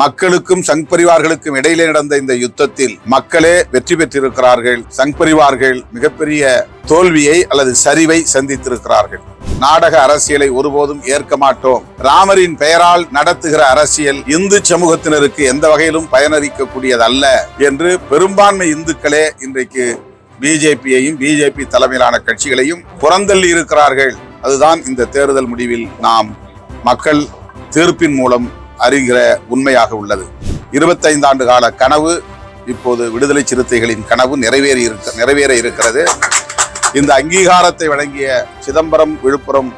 மக்களுக்கும் சங் பரிவார்களுக்கும் இடையிலே நடந்த இந்த யுத்தத்தில் மக்களே வெற்றி பெற்றிருக்கிறார்கள். சங் பரிவார்கள் மிகப்பெரிய தோல்வியை அல்லது சரிவை சந்தித்திருக்கிறார்கள். நாடக அரசியலை ஒருபோதும் ஏற்க மாட்டோம். ராமரின் பெயரால் நடத்துகிற அரசியல் இந்து சமூகத்தினருக்கு எந்த வகையிலும் பயனளிக்கக்கூடியதல்ல என்று பெரும்பான்மை இந்துக்களே இன்றைக்கு பிஜேபியையும் பிஜேபி தலைமையிலான கட்சிகளையும் புறந்தள்ளி இருக்கிறார்கள். அதுதான் இந்த தேர்தல் முடிவில் நாம் மக்கள் தீர்ப்பின் மூலம் அறிகிற உண்மையாக உள்ளது. இருபத்தைந்து ஆண்டு கால கனவு இப்போது விடுதலை சிறுத்தைகளின் கனவு நிறைவேறி இருக்க நிறைவேற இருக்கிறது. இந்த அங்கீகாரத்தை வழங்கிய சிதம்பரம் விழுப்புரம்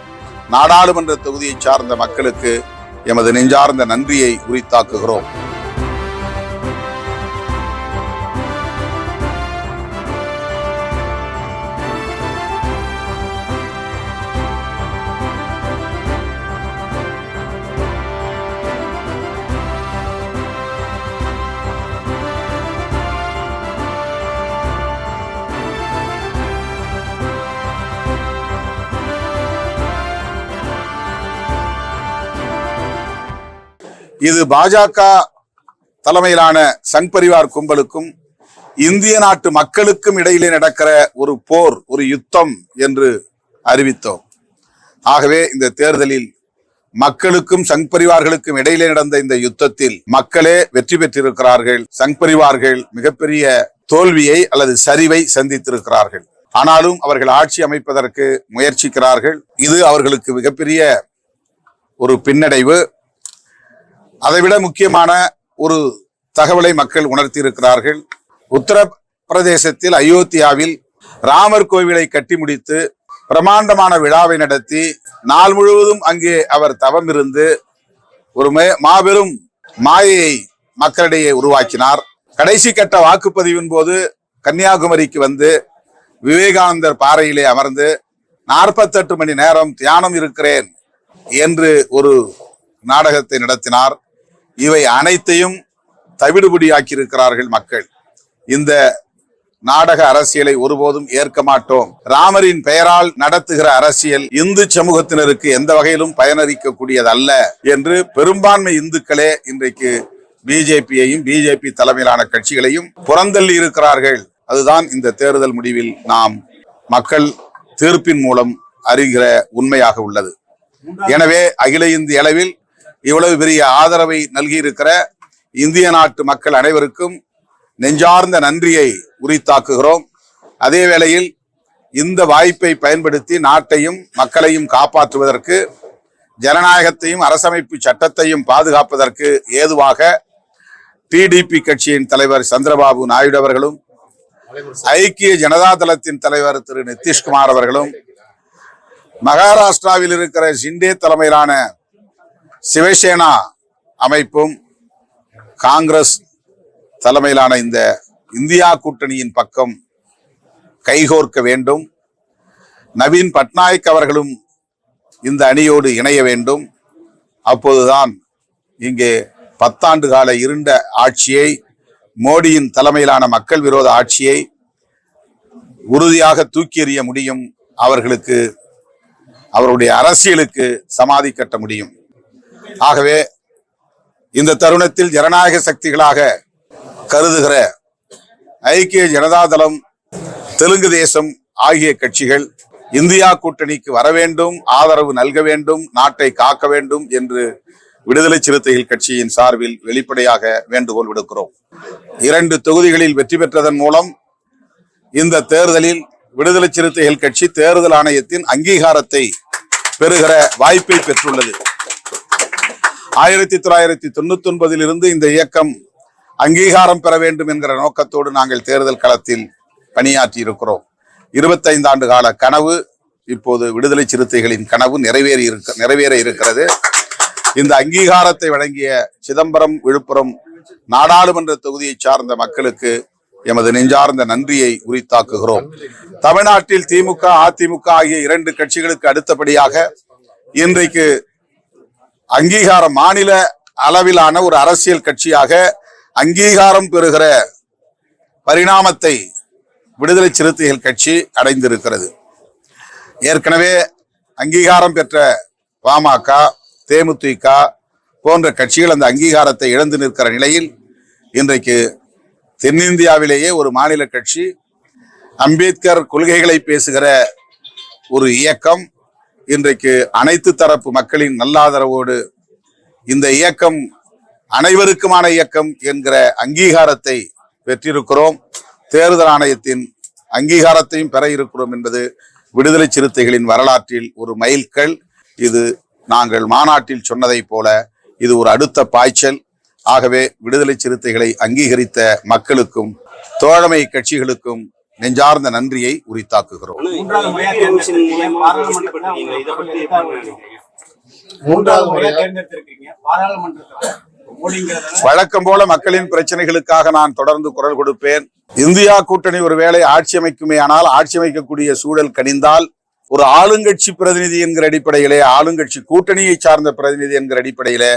நாடாளுமன்ற தொகுதியை சார்ந்த மக்களுக்கு எமது நெஞ்சார்ந்த நன்றியை உரித்தாக்குகிறோம். இது பாஜக தலைமையிலான சங் பரிவார் கும்பலுக்கும் இந்திய நாட்டு மக்களுக்கும் இடையிலே நடக்கிற ஒரு போர் ஒரு யுத்தம் என்று அறிவித்தோம். ஆகவே இந்த தேர்தலில் மக்களுக்கும் சங் பரிவார்களுக்கும் இடையிலே நடந்த இந்த யுத்தத்தில் மக்களே வெற்றி பெற்றிருக்கிறார்கள். சங் பரிவார்கள் மிகப்பெரிய தோல்வியை அல்லது சரிவை சந்தித்திருக்கிறார்கள். ஆனாலும் அவர்கள் ஆட்சி அமைப்பதற்கு முயற்சிக்கிறார்கள். இது அவர்களுக்கு மிகப்பெரிய ஒரு பின்னடைவு. அதைவிட முக்கியமான ஒரு தகவலை மக்கள் உணர்த்தியிருக்கிறார்கள். உத்தரப்பிரதேசத்தில் அயோத்தியாவில் ராமர் கோவிலை கட்டி முடித்து பிரமாண்டமான விழாவை நடத்தி நாள் முழுவதும் அங்கே அவர் தவம் இருந்து ஒரு மே- மாபெரும் மாயையை மக்களிடையே உருவாக்கினார். கடைசி கட்ட வாக்குப்பதிவின் போது கன்னியாகுமரிக்கு வந்து விவேகானந்தர் பாறையிலே அமர்ந்து நாற்பத்தெட்டு மணி நேரம் தியானம் இருக்கிறேன் என்று ஒரு நாடகத்தை நடத்தினார். இவை அனைத்தையும் தவிடுபடியாக்கி இருக்கிறார்கள் மக்கள். இந்த நாடக அரசியலை ஒருபோதும் ஏற்க மாட்டோம். ராமரின் பெயரால் நடத்துகிற அரசியல் இந்து சமூகத்தினருக்கு எந்த வகையிலும் பயனளிக்கக்கூடியதல்ல என்று பெரும்பான்மை இந்துக்களே இன்றைக்கு பிஜேபியையும் பிஜேபி தலைமையிலான கட்சிகளையும் புறந்தள்ளி இருக்கிறார்கள். அதுதான் இந்த தேர்தல் முடிவில் நாம் மக்கள் தீர்ப்பின் மூலம் அறிகிற உண்மையாக உள்ளது. எனவே அகில இந்திய அளவில் இவ்வளவு பெரிய ஆதரவை நல்கியிருக்கிற இந்திய நாட்டு மக்கள் அனைவருக்கும் நெஞ்சார்ந்த நன்றியை உரித்தாக்குகிறோம். அதே வேளையில் இந்த வாய்ப்பை பயன்படுத்தி நாட்டையும் மக்களையும் காப்பாற்றுவதற்கு ஜனநாயகத்தையும் அரசமைப்பு சட்டத்தையும் பாதுகாப்பதற்கு ஏதுவாக டிடிபி கட்சியின் தலைவர் சந்திரபாபு நாயுடு அவர்களும் ஐக்கிய ஜனதா தளத்தின் தலைவர் திரு நிதிஷ்குமார் அவர்களும் மகாராஷ்டிராவில் இருக்கிற ஷிண்டே தலைமையிலான சிவசேனா அமைப்பும் காங்கிரஸ் தலைமையிலான இந்த இந்தியா கூட்டணியின் பக்கம் கைகோர்க்க வேண்டும். நவீன் பட்நாயக் அவர்களும் இந்த அணியோடு இணைய வேண்டும். அப்போதுதான் இங்கே பத்தாண்டு கால இருண்ட ஆட்சியை மோடியின் தலைமையிலான மக்கள் விரோத ஆட்சியை உறுதியாக தூக்கி எறிய முடியும். அவர்களுக்கு அவருடைய அரசியலுக்கு சமாதி கட்ட முடியும். ஆகவே இந்த தருணத்தில் ஜனநாயக சக்திகளாக கருதுகிற ஐக்கிய ஜனதாதளம் தெலுங்கு தேசம் ஆகிய கட்சிகள் இந்தியா கூட்டணிக்கு வர வேண்டும் ஆதரவு நல்க வேண்டும் நாட்டை காக்க வேண்டும் என்று விடுதலை சிறுத்தைகள் கட்சியின் சார்பில் வெளிப்படையாக வேண்டுகோள் விடுக்கிறோம். இரண்டு தொகுதிகளில் வெற்றி பெற்றதன் மூலம் இந்த தேர்தலில் விடுதலை சிறுத்தைகள் கட்சி தேர்தல் ஆணையத்தின் அங்கீகாரத்தை பெறுகிற வாய்ப்பை பெற்றுள்ளது. ஆயிரத்தி தொள்ளாயிரத்தி தொண்ணூத்தி ஒன்பதில் இருந்து இந்த இயக்கம் அங்கீகாரம் பெற வேண்டும் என்கிற நோக்கத்தோடு நாங்கள் தேர்தல் களத்தில் பணியாற்றி இருக்கிறோம். இருபத்தைந்து ஆண்டு கால கனவு இப்போது விடுதலை சிறுத்தைகளின் கனவு நிறைவேறி இருக்க நிறைவேற இருக்கிறது. இந்த அங்கீகாரத்தை வழங்கிய சிதம்பரம் விழுப்புரம் நாடாளுமன்ற தொகுதியை சார்ந்த மக்களுக்கு எமது நெஞ்சார்ந்த நன்றியை உரித்தாக்குகிறோம். தமிழ்நாட்டில் திமுக அதிமுக ஆகிய இரண்டு கட்சிகளுக்கு அடுத்தபடியாக இன்றைக்கு அங்கீகாரம் மாநில அளவிலான ஒரு அரசியல் கட்சியாக அங்கீகாரம் பெறுகிற பரிணாமத்தை விடுதலை சிறுத்தைகள் கட்சி அடைந்திருக்கிறது. ஏற்கனவே அங்கீகாரம் பெற்ற பாமக தேமுதிக போன்ற கட்சிகள் அந்த அங்கீகாரத்தை இழந்து நிற்கிற நிலையில் இன்றைக்கு தென்னிந்தியாவிலேயே ஒரு மாநில கட்சி அம்பேத்கர் கொள்கைகளை பேசுகிற ஒரு இயக்கம் இன்றைக்கு அனைத்து தரப்பு மக்களின் நல்லாதரவோடு இந்த இயக்கம் அனைவருக்குமான இயக்கம் என்கிற அங்கீகாரத்தை பெற்றிருக்கிறோம். தேர்தல் ஆணையத்தின் அங்கீகாரத்தையும் பெற இருக்கிறோம் என்பது விடுதலை சிறுத்தைகளின் வரலாற்றில் ஒரு மைல்கல். இது நாங்கள் மாநாட்டில் சொன்னதைப் போல இது ஒரு அடுத்த பாய்ச்சல். ஆகவே விடுதலை சிறுத்தைகளை அங்கீகரித்த மக்களுக்கும் தோழமை கட்சிகளுக்கும் நெஞ்சார்ந்த நன்றியை உரித்தாக்குகிறோம். வழக்கம் போல மக்களின் பிரச்சனைகளுக்காக நான் தொடர்ந்து குரல் கொடுப்பேன். இந்தியா கூட்டணி ஒருவேளை ஆட்சி அமைக்குமே ஆனால் ஆட்சி அமைக்கக்கூடிய சூழல் கனிந்தால் ஒரு ஆளுங்கட்சி பிரதிநிதி என்கிற அடிப்படையிலே ஆளுங்கட்சி கூட்டணியை சார்ந்த பிரதிநிதி என்கிற அடிப்படையிலே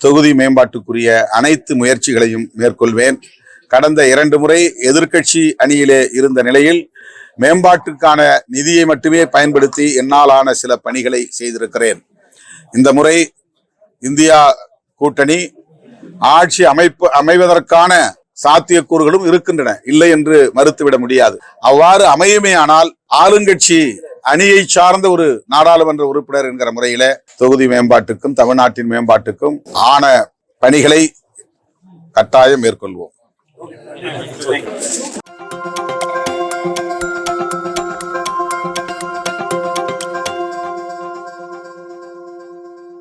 தொகுதி மேம்பாட்டுக்குரிய அனைத்து முயற்சிகளையும் மேற்கொள்வேன். கடந்த இரண்டு முறை எதிர்க்கட்சி அணியிலே இருந்த நிலையில் மேம்பாட்டுக்கான நிதியை மட்டுமே பயன்படுத்தி என்னாலான சில பணிகளை செய்திருக்கிறேன். இந்த முறை இந்தியா கூட்டணி ஆட்சி அமைப்பு அமைவதற்கான சாத்தியக்கூறுகளும் இருக்கின்றன. இல்லை என்று மறுத்துவிட முடியாது. அவ்வாறு அமையுமே ஆனால் ஆளுங்கட்சி அணியை சார்ந்த ஒரு நாடாளுமன்ற உறுப்பினர் என்கிற முறையில தொகுதி மேம்பாட்டுக்கும் தமிழ்நாட்டின் மேம்பாட்டுக்கும் ஆன பணிகளை கட்டாயம் மேற்கொள்வோம். Thank you.